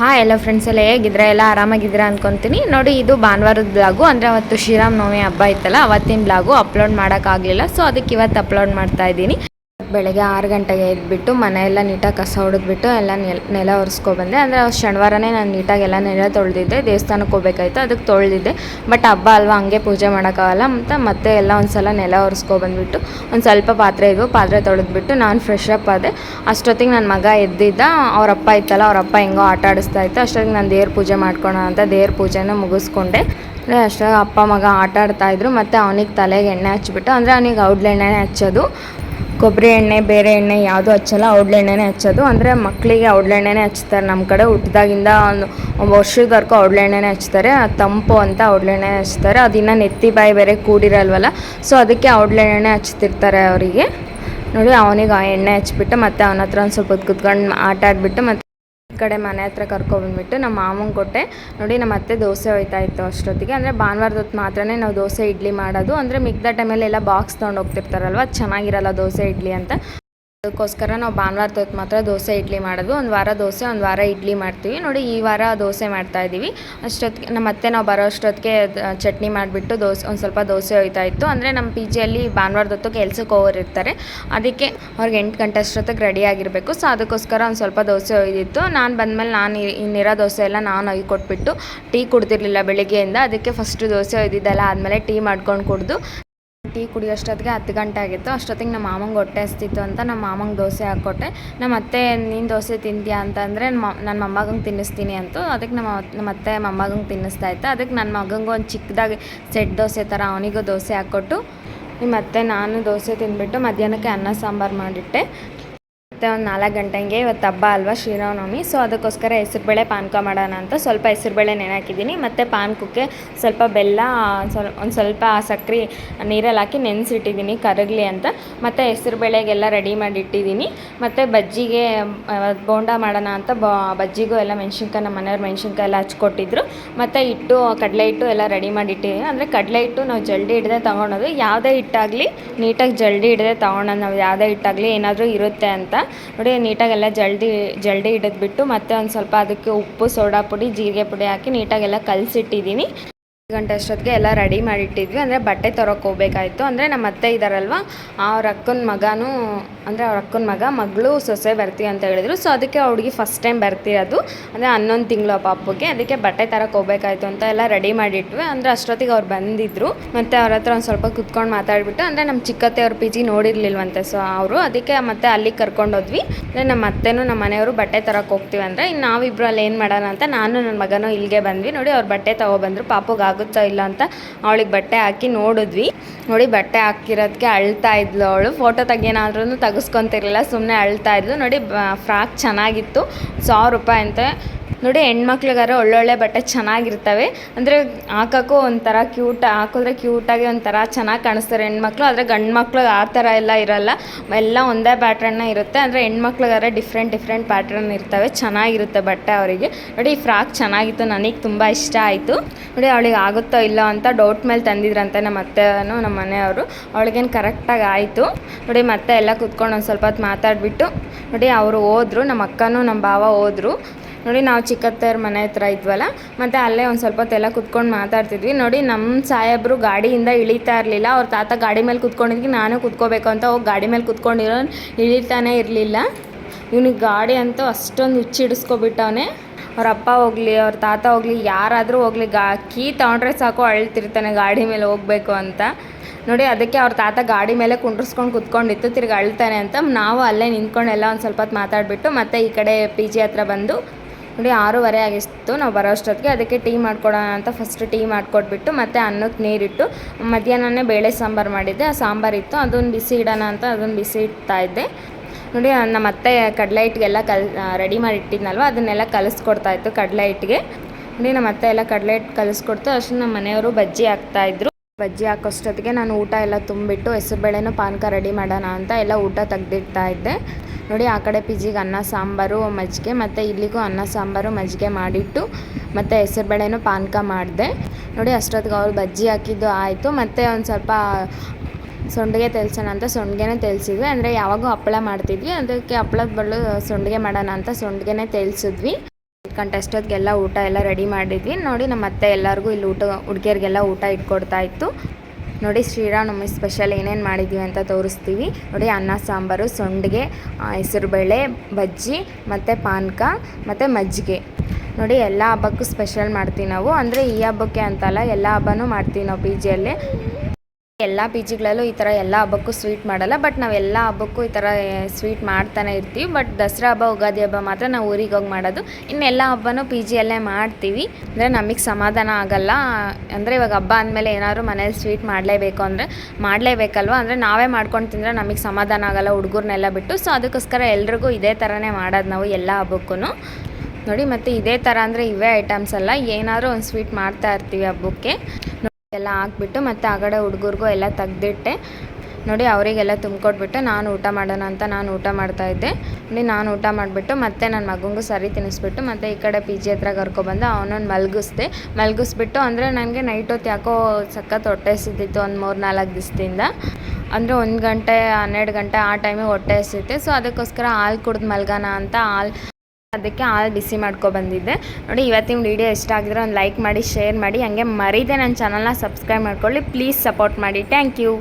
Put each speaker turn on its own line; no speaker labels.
Hi ಎಲ್ಲ friends ಎಲ್ಲ ಹೇಗಿದ್ರೆ, ಎಲ್ಲ ಆರಾಮಾಗಿದ್ದೀರಾ ಅನ್ಕೊಂತೀನಿ. ನೋಡಿ, ಇದು ಭಾನುವಾರದ ಬ್ಲಾಗು ಅಂದರೆ ಅವತ್ತು ಶ್ರೀರಾಮ್ ನವಮಿ ಹಬ್ಬ ಇತ್ತಲ್ಲ, ಅವತ್ತಿನ ಬ್ಲಾಗು ಅಪ್ಲೋಡ್ ಮಾಡೋಕ್ಕಾಗಲಿಲ್ಲ. ಸೊ ಅದಕ್ಕೆ ಇವತ್ತು ಅಪ್ಲೋಡ್ ಮಾಡ್ತಾ ಇದ್ದೀನಿ. ಬೆಳಗ್ಗೆ ಆರು ಗಂಟೆಗೆ ಎದ್ಬಿಟ್ಟು ಮನೆಯೆಲ್ಲ ನೀಟಾಗಿ ಕಸ ಹೊಡೆದ್ಬಿಟ್ಟು ಎಲ್ಲ ನೆಲ ನೆಲ ಒರೆಸ್ಕೊಬಂದೆ. ಅಂದರೆ ಶನಿವಾರನೇ ನಾನು ನೀಟಾಗಿ ಎಲ್ಲ ನೆಲ ತೊಳೆದಿದ್ದೆ. ದೇವಸ್ಥಾನಕ್ಕೆ ಹೋಗ್ಬೇಕಾಯ್ತು, ಅದಕ್ಕೆ ತೊಳೆದಿದ್ದೆ. ಬಟ್ ಹಬ್ಬ ಅಲ್ವಾ, ಹಂಗೆ ಪೂಜೆ ಮಾಡೋಕ್ಕಾಗಲ್ಲ ಮತ್ತು ಮತ್ತೆ ಎಲ್ಲ ಒಂದು ಸಲ ನೆಲ ಒರೆಸ್ಕೊಬಂದ್ಬಿಟ್ಟು, ಒಂದು ಸ್ವಲ್ಪ ಪಾತ್ರೆ ಇದ್ವು ಪಾತ್ರೆ ತೊಳೆದ್ಬಿಟ್ಟು ನಾನು ಫ್ರೆಶ್ ಅಪ್ ಆದೆ. ಅಷ್ಟೊತ್ತಿಗೆ ನನ್ನ ಮಗ ಎದ್ದಿದ್ದ, ಅವ್ರ ಅಪ್ಪ ಇತ್ತಲ್ಲ, ಅವ್ರ ಅಪ್ಪ ಹೆಂಗೋ ಆಟ ಆಡಿಸ್ತಾ ಇತ್ತು. ಅಷ್ಟೊತ್ತಿಗೆ ನಾನು ದೇವ್ರ ಪೂಜೆ ಮಾಡ್ಕೊಳ ಅಂತ ದೇವ್ರ ಪೂಜೆನ ಮುಗಿಸ್ಕೊಂಡೆ. ಅಂದರೆ ಅಷ್ಟಾಗ ಅಪ್ಪ, ಮಗ ಆಟ ಆಡ್ತಾಯಿದ್ರು ಮತ್ತು ಅವನಿಗೆ ತಲೆಗೆ ಎಣ್ಣೆ ಹಚ್ಬಿಟ್ಟು, ಅಂದರೆ ಅವನಿಗೆ ಔಡ್ಲೆಣ್ಣೆ ಹಚ್ಚೋದು. ಕೊಬ್ಬರಿ ಎಣ್ಣೆ, ಬೇರೆ ಎಣ್ಣೆ ಯಾವುದು ಹಚ್ಚಲ್ಲ ಔಡ್ಲೆಣ್ಣೆನೇ ಹಚ್ಚೋದು. ಅಂದರೆ ಮಕ್ಕಳಿಗೆ ಔಡ್ಲೆಣ್ಣೆನೇ ಹಚ್ತಾರೆ. ನಮ್ಮ ಕಡೆ ಹುಟ್ಟಿದಾಗಿಂದ ಒಂದು ವರ್ಷದವರೆಗೂ ಔಡ್ಲೆಣ್ಣೆನೇ ಹಚ್ತಾರೆ. ತಂಪು ಅಂತ ಔಡ್ಲೆಣ್ಣೆ ಹಚ್ತಾರೆ. ಅದಿನ್ನ ನೆತ್ತಿ ಬಾಯಿ ಬೇರೆ ಕೂಡಿರಲ್ವಲ್ಲ. ಸೊ ಅದಕ್ಕೆ ಔಡ್ಲೆಣ್ಣೆ ಹಚ್ತಿರ್ತಾರೆ ಅವರಿಗೆ. ನೋಡಿ, ಅವನಿಗೆ ಆ ಎಣ್ಣೆ ಹಚ್ಬಿಟ್ಟು ಮತ್ತೆ ಅವನ ಹತ್ರ ಒಂದು ಸ್ವಲ್ಪ ಕುತ್ಕೊಂಡು ಆಟ ಆಡಿಬಿಟ್ಟು ಮತ್ತೆ ಕಡೆ ಮನೆ ಹತ್ರ ಕರ್ಕೊಬಂದ್ಬಿಟ್ಟು ನಮ್ಮ ಮಾವಂಗೆ ಕೊಟ್ಟೆ. ನೋಡಿ ನಮ್ಮ ಅತ್ತೆ ದೋಸೆ ಹೋಯ್ತಾ ಇತ್ತು ಅಷ್ಟೊತ್ತಿಗೆ. ಅಂದರೆ ಭಾನುವಾರದ ಮಾತ್ರನೇ ನಾವು ದೋಸೆ ಇಡ್ಲಿ ಮಾಡೋದು. ಅಂದರೆ ಮಿಕ್ದ ಟೈಮಲ್ಲಿ ಎಲ್ಲ ಬಾಕ್ಸ್ ತೊಗೊಂಡು ಹೋಗ್ತಿರ್ತಾರಲ್ವ? ಚೆನ್ನಾಗಿರಲ್ಲ ದೋಸೆ, ಇಡ್ಲಿ ಅಂತ. ಅದಕ್ಕೋಸ್ಕರ ನಾವು ಭಾನುವಾರದ ಹೊತ್ತು ಮಾತ್ರ ದೋಸೆ ಇಡ್ಲಿ ಮಾಡೋದು. ಒಂದು ವಾರ ದೋಸೆ, ಒಂದು ವಾರ ಇಡ್ಲಿ ಮಾಡ್ತೀವಿ. ನೋಡಿ, ಈ ವಾರ ದೋಸೆ ಮಾಡ್ತಾ ಇದ್ದೀವಿ. ಅಷ್ಟೊತ್ತಿಗೆ ನಮ್ಮ ಅತ್ತೆ ನಾವು ಬರೋ ಅಷ್ಟೊತ್ತಿಗೆ ಚಟ್ನಿ ಮಾಡಿಬಿಟ್ಟು ದೋಸೆ, ಒಂದು ಸ್ವಲ್ಪ ದೋಸೆ ಹೋಯ್ತಾ ಇತ್ತು. ಅಂದರೆ ನಮ್ಮ ಪಿ ಜಿಯಲ್ಲಿ ಭಾನುವಾರ ಹೊತ್ತು ಕೆಲ್ಸಕ್ಕೆ ಹೋಗೋರಿರ್ತಾರೆ ಅದಕ್ಕೆ ಅವ್ರಿಗೆ ಎಂಟು ಗಂಟೆ ಅಷ್ಟೊತ್ತಿಗೆ ರೆಡಿ ಆಗಿರಬೇಕು. ಸೊ ಅದಕ್ಕೋಸ್ಕರ ಒಂದು ಸ್ವಲ್ಪ ದೋಸೆ ಒಯ್ದಿತ್ತು ನಾನು ಬಂದಮೇಲೆ ನಾನು ಇ- ಇನ್ನಿರೋ ದೋಸೆ ಎಲ್ಲ ನಾನು ಒಯ್ದು ಕೊಟ್ಬಿಟ್ಟು ಟೀ ಕುಡ್ತಿರ್ಲಿಲ್ಲ ಬೆಳಿಗ್ಗೆಯಿಂದ. ಅದಕ್ಕೆ ಫಸ್ಟು ದೋಸೆ ಒಯ್ದಿದ್ದೆಲ್ಲ ಆದಮೇಲೆ ಟೀ ಮಾಡ್ಕೊಂಡು ಕುಡಿದು ಟೀ ಕುಡಿಯೋಷ್ಟೊತ್ತಿಗೆ ಹತ್ತು ಗಂಟೆ ಆಗಿತ್ತು. ಅಷ್ಟೊತ್ತಿಗೆ ನಮ್ಮ ಮಾಮಂಗೆ ಹೊಟ್ಟೆ ಹಸ್ತಿತ್ತು ಅಂತ ನಮ್ಮ ಮಾಮಂಗೆ ದೋಸೆ ಹಾಕ್ಕೊಟ್ಟೆ. ನಮ್ಮ ಅತ್ತೆ, ನೀನು ದೋಸೆ ತಿಂತೀಯಾ ಅಂತಂದರೆ ನನ್ನ ಮೊಮ್ಮಗಂಗೆ ತಿನ್ನಿಸ್ತೀನಿ ಅಂತ. ಅದಕ್ಕೆ ನಮ್ಮ ನಮ್ಮ ಅತ್ತೆ ಮೊಮ್ಮಗಂಗೆ ತಿನ್ನಿಸ್ತಾ ಇತ್ತು. ಅದಕ್ಕೆ ನನ್ನ ಮಗಂಗೆ ಒಂದು ಚಿಕ್ಕದಾಗಿ ಸೆಟ್ ದೋಸೆ ಥರ ಅವನಿಗೂ ದೋಸೆ ಹಾಕ್ಕೊಟ್ಟು ನಿಮ್ಮ ನಾನು ದೋಸೆ ತಿಂದ್ಬಿಟ್ಟು ಮಧ್ಯಾಹ್ನಕ್ಕೆ ಅನ್ನ ಸಾಂಬಾರು ಮಾಡಿಟ್ಟೆ. ಮತ್ತು ಒಂದು ನಾಲ್ಕು ಗಂಟೆಗೆ ಇವತ್ತು ಹಬ್ಬ ಅಲ್ವಾ ಶ್ರೀರಾಮನವಮಿ? ಸೊ ಅದಕ್ಕೋಸ್ಕರ ಹೆಸರುಬೇಳೆ ಪಾನಕ ಮಾಡೋಣ ಅಂತ ಸ್ವಲ್ಪ ಹೆಸರುಬೇಳೆ ನೆನೆ ಮತ್ತು ಪಾನಕಕ್ಕೆ ಸ್ವಲ್ಪ ಬೆಲ್ಲ, ಸ್ವಲ್ಪ, ಒಂದು ಸ್ವಲ್ಪ ಸಕ್ಕರೆ ನೀರಲ್ಲಿ ಹಾಕಿ ನೆನೆಸಿಟ್ಟಿದ್ದೀನಿ ಕರಗಲಿ ಅಂತ. ಮತ್ತು ಹೆಸರುಬೇಳೆಗೆಲ್ಲ ರೆಡಿ ಮಾಡಿ ಇಟ್ಟಿದ್ದೀನಿ ಮತ್ತು ಬಜ್ಜಿಗೆ ಬೋಂಡ ಮಾಡೋಣ ಅಂತ ಬಜ್ಜಿಗೂ ಎಲ್ಲ ಮೆಣಸಿನ್ಕಾಯಿ, ನಮ್ಮ ಮನೆಯವ್ರು ಮೆಣಸಿನ್ಕಾಯಿ ಎಲ್ಲ ಹಚ್ಕೊಟ್ಟಿದ್ರು. ಮತ್ತು ಹಿಟ್ಟು, ಕಡಲೆ ಹಿಟ್ಟು ಎಲ್ಲ ರೆಡಿ ಮಾಡಿ ಇಟ್ಟಿದ್ದೀನಿ ಅಂದರೆ ಕಡಲೆ ಹಿಟ್ಟು ನಾವು ಜಲ್ದಿ ಹಿಡ್ದೆ ತೊಗೊಳೋದು ಯಾವುದೇ ಹಿಟ್ಟಾಗಲಿ, ನೀಟಾಗಿ ಜಲ್ದಿ ಹಿಡ್ದೆ ತೊಗೊಳೋದು ನಾವು ಯಾವುದೇ ಹಿಟ್ಟಾಗಲಿ ಏನಾದರೂ ಇರುತ್ತೆ ಅಂತ. ನೋಡಿ, ನೀಟಾಗೆಲ್ಲ ಜಲ್ದಿ ಜಲ್ದಿ ಹಿಡಿದ್ಬಿಟ್ಟು ಮತ್ತೆ ಒಂದು ಸ್ವಲ್ಪ ಅದಕ್ಕೆ ಉಪ್ಪು, ಸೋಡಾ ಪುಡಿ, ಜೀರಿಗೆ ಪುಡಿ ಹಾಕಿ ನೀಟಾಗೆಲ್ಲ ಕಲಸಿಟ್ಟಿದ್ದೀನಿ. ಗಂಟೆ ಅಷ್ಟೊತ್ತಿಗೆ ಎಲ್ಲ ರೆಡಿ ಮಾಡಿಟ್ಟಿದ್ವಿ. ಅಂದರೆ ಬಟ್ಟೆ ತರೋಕೆ ಹೋಗ್ಬೇಕಾಯ್ತು. ಅಂದರೆ ನಮ್ಮ ಅತ್ತೆ ಇದ್ದಾರಲ್ವ ಅವ್ರ ಅಕ್ಕನ ಮಗನೂ, ಅಂದರೆ ಅವ್ರ ಅಕ್ಕನ ಮಗ, ಮಗಳು ಸೊಸೆ ಬರ್ತೀವಿ ಅಂತ ಹೇಳಿದ್ರು. ಸೊ ಅದಕ್ಕೆ ಆ ಫಸ್ಟ್ ಟೈಮ್ ಬರ್ತಿರೋದು. ಅಂದರೆ ಹನ್ನೊಂದು ತಿಂಗಳು ಪಾಪಕ್ಕೆ ಅದಕ್ಕೆ ಬಟ್ಟೆ ತರಕ್ಕೆ ಹೋಗ್ಬೇಕಾಯ್ತು ಅಂತ ಎಲ್ಲ ರೆಡಿ ಮಾಡಿಟ್ವಿ. ಅಂದರೆ ಅಷ್ಟೊತ್ತಿಗೆ ಅವ್ರು ಬಂದಿದ್ರು. ಮತ್ತು ಅವ್ರ ಹತ್ರ ಒಂದು ಸ್ವಲ್ಪ ಕುತ್ಕೊಂಡು ಮಾತಾಡಿಬಿಟ್ಟು, ಅಂದರೆ ನಮ್ಮ ಚಿಕ್ಕತ್ತೆ ಅವ್ರ ಪಿ ಜಿ ನೋಡಿರಲಿಲ್ವಂತೆ. ಸೊ ಅವರು ಅದಕ್ಕೆ ಮತ್ತೆ ಅಲ್ಲಿಗೆ ಕರ್ಕೊಂಡೋದ್ವಿ ಅಂದರೆ ನಮ್ಮ ಅತ್ತೆನೂ, ನಮ್ಮ ಮನೆಯವರು ಬಟ್ಟೆ ತರಕ್ಕೆ ಹೋಗ್ತೀವಿ ಅಂದರೆ ಇನ್ನು ನಾವಿಬ್ರು ಅಲ್ಲಿ ಏನು ಮಾಡೋಣ ಅಂತ ನಾನು ನನ್ನ ಮಗನೂ ಇಲ್ಲಿಗೆ ಬಂದ್ವಿ. ನೋಡಿ, ಅವ್ರು ಬಟ್ಟೆ ತೊಗೊಬಂದರು ಪಾಪುಗೆ ಆಗುತ್ತೋ ಇಲ್ಲ ಅಂತ ಅವಳಿಗೆ ಬಟ್ಟೆ ಹಾಕಿ ನೋಡಿದ್ವಿ. ನೋಡಿ ಬಟ್ಟೆ ಹಾಕಿರೋದಕ್ಕೆ ಅಳ್ತಾ ಇದ್ಲು ಅವಳು. ಫೋಟೋ ತೆಗಿಯೋನಾದ್ರೂ ತೆಗೆಸ್ಕೊತಿರ್ಲಿಲ್ಲ ಸುಮ್ಮನೆ ಅಳ್ತಾ ಇದ್ಲು. ನೋಡಿ ಫ್ರಾಕ್ ಚೆನ್ನಾಗಿತ್ತು. ಸಾವಿರ ರೂಪಾಯಿ ಅಂತೆ. ನೋಡಿ ಹೆಣ್ಮಕ್ಳಿಗಾರ ಒಳ್ಳೊಳ್ಳೆ ಬಟ್ಟೆ ಚೆನ್ನಾಗಿರ್ತವೆ. ಅಂದರೆ ಹಾಕೋಕ್ಕೂ ಒಂಥರ ಕ್ಯೂಟ್ ಹಾಕಿದ್ರೆ ಕ್ಯೂಟಾಗಿ ಒಂಥರ ಚೆನ್ನಾಗಿ ಕಾಣಿಸ್ತಾರೆ ಹೆಣ್ಮಕ್ಳು. ಆದರೆ ಗಂಡು ಆ ಥರ ಎಲ್ಲ ಇರಲ್ಲ. ಎಲ್ಲ ಒಂದೇ ಪ್ಯಾಟ್ರನ್ನ ಇರುತ್ತೆ. ಅಂದರೆ ಹೆಣ್ಮಕ್ಳಿಗಾರ ಡಿಫ್ರೆಂಟ್ ಡಿಫ್ರೆಂಟ್ ಪ್ಯಾಟ್ರನ್ ಇರ್ತವೆ. ಚೆನ್ನಾಗಿರುತ್ತೆ ಬಟ್ಟೆ ಅವರಿಗೆ. ನೋಡಿ, ಈ ಫ್ರಾಕ್ ಚೆನ್ನಾಗಿತ್ತು. ನನಗೆ ತುಂಬ ಇಷ್ಟ ಆಯಿತು. ನೋಡಿ, ಅವಳಿಗೆ ಆಗುತ್ತೋ ಇಲ್ಲೋ ಅಂತ ಡೌಟ್ ಮೇಲೆ ತಂದಿದ್ರಂತೆ ನಮ್ಮ ಅತ್ತೆನೂ, ನಮ್ಮ ಮನೆಯವರು. ಅವಳಿಗೇನು ಕರೆಕ್ಟಾಗಿ ಆಯಿತು. ನೋಡಿ, ಮತ್ತೆ ಎಲ್ಲ ಕುತ್ಕೊಂಡು ಒಂದು ಸ್ವಲ್ಪ ಹೊತ್ತು ಮಾತಾಡಿಬಿಟ್ಟು, ನೋಡಿ, ಅವರು ಹೋದ್ರು. ನಮ್ಮ ಅಕ್ಕನೂ, ನಮ್ಮ ಭಾವ ಹೋದ್ರು. ನೋಡಿ ನಾವು ಚಿಕ್ಕತ್ತೆಯವ್ರ ಮನೆ ಹತ್ರ ಇದ್ವಲ್ಲ, ಮತ್ತು ಅಲ್ಲೇ ಒಂದು ಸ್ವಲ್ಪ ಹೊತ್ತೆಲ್ಲ ಕುತ್ಕೊಂಡು ಮಾತಾಡ್ತಿದ್ವಿ. ನೋಡಿ ನಮ್ಮ ಸಾಹೇಬರು ಗಾಡಿಯಿಂದ ಇಳಿತಾ ಇರಲಿಲ್ಲ. ಅವ್ರ ತಾತ ಗಾಡಿ ಮೇಲೆ ಕುತ್ಕೊಂಡಿದ್ವಿ ನಾನು ಕುತ್ಕೋಬೇಕು ಅಂತ ಹೋಗಿ ಗಾಡಿ ಮೇಲೆ ಕುತ್ಕೊಂಡಿರೋ ಇಳಿತಾನೆ ಇರಲಿಲ್ಲ. ಇವನಿಗೆ ಗಾಡಿ ಅಂತೂ ಅಷ್ಟೊಂದು ಹುಚ್ಚಿಡಿಸ್ಕೊಬಿಟ್ಟವನೇ ಅವ್ರ ಅಪ್ಪ ಹೋಗಲಿ, ಅವ್ರ ತಾತ ಹೋಗಲಿ, ಯಾರಾದರೂ ಹೋಗಲಿ, ಗಾ ಕೀ ತೊಗೊಂಡ್ರೆ ಸಾಕು ಅಳ್ತಿರ್ತಾನೆ ಗಾಡಿ ಮೇಲೆ ಹೋಗಬೇಕು ಅಂತ. ನೋಡಿ ಅದಕ್ಕೆ ಅವ್ರ ತಾತ ಗಾಡಿ ಮೇಲೆ ಕುಂಡ್ರಿಸ್ಕೊಂಡು ಕುತ್ಕೊಂಡಿತ್ತು, ತಿರ್ಗಿ ಅಳ್ತಾನೆ ಅಂತ. ನಾವು ಅಲ್ಲೇ ನಿಂತ್ಕೊಂಡೆಲ್ಲ ಒಂದು ಸ್ವಲ್ಪ ಹೊತ್ತು ಮಾತಾಡಿಬಿಟ್ಟು ಮತ್ತೆ ಈ ಕಡೆ ಪಿ ಜಿ ಹತ್ರ ಬಂದು ನೋಡಿ ಆರೂವರೆ ಆಗಿತ್ತು. ನಾವು ಬರೋ ಅಷ್ಟೊತ್ತಿಗೆ ಅದಕ್ಕೆ ಟೀ ಮಾಡ್ಕೊಡೋಣ ಅಂತ ಫಸ್ಟ್ ಟೀ ಮಾಡಿಕೊಟ್ಬಿಟ್ಟು ಮತ್ತು ಅನ್ನಕ್ಕೆ ನೀರಿಟ್ಟು ಮಧ್ಯಾಹ್ನನೇ ಬೇಳೆ ಸಾಂಬಾರು ಮಾಡಿದ್ದೆ. ಆ ಸಾಂಬಾರು ಇತ್ತು. ಅದನ್ನು ಬಿಸಿ ಇಡೋಣ ಅಂತ ಅದನ್ನು ಬಿಸಿ ಇಡ್ತಾ ಇದ್ದೆ. ನೋಡಿ ನಮ್ಮ ಅತ್ತೆ ಕಡಲೆ ಹಿಟ್ಟಿಗೆಲ್ಲ ಕಲ್ ರೆಡಿ ಮಾಡಿ ಇಟ್ಟಿದ್ನಲ್ವ, ಅದನ್ನೆಲ್ಲ ಕಲಿಸ್ಕೊಡ್ತಾ ಇತ್ತು ಕಡಲೆ ಹಿಟ್ಟಿಗೆ. ನೋಡಿ ನಮ್ಮ ಅತ್ತೆ ಎಲ್ಲ ಕಡಲೆ ಹಿಟ್ಟು ಕಲಿಸ್ಕೊಡ್ತು. ಅಷ್ಟು ನಮ್ಮ ಮನೆಯವರು ಬಜ್ಜಿ ಹಾಕ್ತಾಯಿದ್ರು ಬಜ್ಜಿ ಹಾಕೋಷ್ಟೊತ್ತಿಗೆ ನಾನು ಊಟ ಎಲ್ಲ ತುಂಬಿಟ್ಟು ಹೆಸರುಬೇಳೆನೂ ಪಾನಕ ರೆಡಿ ಮಾಡೋಣ ಅಂತ ಎಲ್ಲ ಊಟ ತೆಗ್ದಿಡ್ತಾ ಇದ್ದೆ. ನೋಡಿ ಆ ಕಡೆ ಪಿಜಿಗೆ ಅನ್ನ, ಸಾಂಬಾರು, ಮಜ್ಜಿಗೆ ಮತ್ತು ಇಲ್ಲಿಗೂ ಅನ್ನ, ಸಾಂಬಾರು, ಮಜ್ಜಿಗೆ ಮಾಡಿಟ್ಟು ಮತ್ತು ಹೆಸರುಬೇಳೆನೂ ಪಾನಕ ಮಾಡಿದೆ. ನೋಡಿ ಅಷ್ಟೊತ್ತಿಗೆ ಅವ್ರು ಬಜ್ಜಿ ಹಾಕಿದ್ದು ಆಯಿತು. ಮತ್ತು ಒಂದು ಸ್ವಲ್ಪ ಸೊಂಡಿಗೆ ತೆಲ್ಸೋಣ ಅಂತ ಸೊಂಡಿಗೆನೇ ತೆಲ್ಸಿದ್ವಿ. ಅಂದರೆ ಯಾವಾಗೂ ಹಪ್ಪಳ ಮಾಡ್ತಿದ್ವಿ. ಅದಕ್ಕೆ ಹಪ್ಪಳದ ಬಳ್ಳು ಸೊಂಡಿಗೆ ಮಾಡೋಣ ಅಂತ ಸೊಂಡಿಗೆನೇ ತೆಲ್ಸಿದ್ವಿ. ಗಂಟೆ ಅಷ್ಟೊತ್ತಿಗೆಲ್ಲ ಊಟ ಎಲ್ಲ ರೆಡಿ ಮಾಡಿದ್ವಿ. ನೋಡಿ ನಮ್ಮ ಅತ್ತೆ ಎಲ್ಲರಿಗೂ ಇಲ್ಲಿ ಊಟ, ಹುಡುಗಿಯರಿಗೆಲ್ಲ ಊಟ ಇಟ್ಕೊಡ್ತಾ ಇತ್ತು. ನೋಡಿ ಶ್ರೀರಾಮನವಮಿ ಸ್ಪೆಷಲ್ ಏನೇನು ಮಾಡಿದ್ದೀವಿ ಅಂತ ತೋರಿಸ್ತೀವಿ. ನೋಡಿ ಅನ್ನ, ಸಾಂಬಾರು, ಸೊಂಡಿಗೆ ಹೆಸರುಬೇಳೆ ಬಜ್ಜಿ, ಮತ್ತು ಪಾನಕ, ಮತ್ತು ಮಜ್ಜಿಗೆ. ನೋಡಿ ಎಲ್ಲ ಹಬ್ಬಕ್ಕೂ ಸ್ಪೆಷಲ್ ಮಾಡ್ತೀವಿ ನಾವು. ಅಂದರೆ ಈ ಹಬ್ಬಕ್ಕೆ ಅಂತಲ್ಲ ಎಲ್ಲ ಹಬ್ಬನೂ ಮಾಡ್ತೀವಿ ನಾವು ಪಿ ಜಿಯಲ್ಲಿ ಎಲ್ಲ ಪಿ ಜಿಗಳಲ್ಲೂ ಈ ಥರ ಎಲ್ಲ ಹಬ್ಬಕ್ಕೂ ಸ್ವೀಟ್ ಮಾಡಲ್ಲ, ಬಟ್ ನಾವು ಎಲ್ಲ ಹಬ್ಬಕ್ಕೂ ಈ ಥರ ಸ್ವೀಟ್ ಮಾಡ್ತಾನೆ ಇರ್ತೀವಿ. ಬಟ್ ದಸರಾ ಹಬ್ಬ, ಉಗಾದಿ ಹಬ್ಬ ಮಾತ್ರ ನಾವು ಊರಿಗೆ ಹೋಗಿ ಮಾಡೋದು. ಇನ್ನೆಲ್ಲ ಹಬ್ಬನೂ ಪಿ ಜಿಯಲ್ಲೇ ಮಾಡ್ತೀವಿ. ಅಂದರೆ ನಮಗೆ ಸಮಾಧಾನ ಆಗಲ್ಲ. ಅಂದರೆ ಇವಾಗ ಹಬ್ಬ ಅಂದಮೇಲೆ ಏನಾದರೂ ಮನೇಲಿ ಸ್ವೀಟ್ ಮಾಡಲೇಬೇಕು ಅಂದರೆ, ಮಾಡಲೇಬೇಕಲ್ವ? ಅಂದರೆ ನಾವೇ ಮಾಡ್ಕೊಂಡು ತಿಂದರೆ ನಮಗೆ ಸಮಾಧಾನ ಆಗಲ್ಲ ಹುಡುಗರ್ನೆಲ್ಲ ಬಿಟ್ಟು. ಸೊ ಅದಕ್ಕೋಸ್ಕರ ಎಲ್ರಿಗೂ ಇದೇ ಥರನೇ ಮಾಡೋದು ನಾವು ಎಲ್ಲ ಹಬ್ಬಕ್ಕೂ ನೋಡಿ, ಮತ್ತು ಇದೇ ಥರ ಅಂದರೆ ಇವೇ ಐಟಮ್ಸ್ ಅಲ್ಲ ಏನಾದರೂ ಒಂದು ಸ್ವೀಟ್ ಮಾಡ್ತಾ ಇರ್ತೀವಿ ಹಬ್ಬಕ್ಕೆ. ಎಲ್ಲ ಹಾಕ್ಬಿಟ್ಟು ಮತ್ತು ಆ ಕಡೆ ಹುಡುಗರಿಗೂ ಎಲ್ಲ ತೆಗ್ದಿಟ್ಟೆ. ನೋಡಿ ಅವರಿಗೆಲ್ಲ ತುಂಬಿಕೊಟ್ಬಿಟ್ಟು ನಾನು ಊಟ ಮಾಡೋಣ ಅಂತ ನಾನು ಊಟ ಮಾಡ್ತಾ ಇದ್ದೆ. ನೋಡಿ ನಾನು ಊಟ ಮಾಡಿಬಿಟ್ಟು ಮತ್ತೆ ನನ್ನ ಮಗನಿಗೂ ಸರಿ ತಿನ್ನಿಸ್ಬಿಟ್ಟು ಮತ್ತು ಈ ಕಡೆ ಪಿ ಜಿ ಹತ್ರ ಕರ್ಕೊಬಂದು ಅವನೊಂದು ಮಲಗಿಸ್ದೆ. ಮಲಗಿಸ್ಬಿಟ್ಟು ಅಂದರೆ ನನಗೆ ನೈಟ್ ಹೊತ್ತು ಯಾಕೋ ಸಖತ್ ಹೊಟ್ಟೆ ಹಸಿದಿತ್ತು ಒಂದು ಮೂರು ನಾಲ್ಕು ದಿವಸದಿಂದ. ಅಂದರೆ ಒಂದು ಗಂಟೆ ಹನ್ನೆರಡು ಗಂಟೆ ಆ ಟೈಮಿಗೆ ಹೊಟ್ಟೆ ಹಸಿತೆ ಸೊ ಅದಕ್ಕೋಸ್ಕರ ಹಾಲು ಕುಡ್ದು ಮಲ್ಗೋಣ ಅಂತ ಹಾಲು ಅದಕ್ಕೆ ಹಾಲು ಬಿಸಿ ಮಾಡ್ಕೊ ಬಂದಿದ್ದೆ. ನೋಡಿ, ಇವತ್ತಿನ ವಿಡಿಯೋ ಇಷ್ಟ ಆಗಿದ್ರೆ ಒಂದು ಲೈಕ್ ಮಾಡಿ, ಶೇರ್ ಮಾಡಿ, ಹಾಗೆ ಮರೀದೆ ನನ್ನ ಚಾನಲ್ನ ಸಬ್ಸ್ಕ್ರೈಬ್ ಮಾಡ್ಕೊಳ್ಳಿ. ಪ್ಲೀಸ್ ಸಪೋರ್ಟ್ ಮಾಡಿ. Thank you.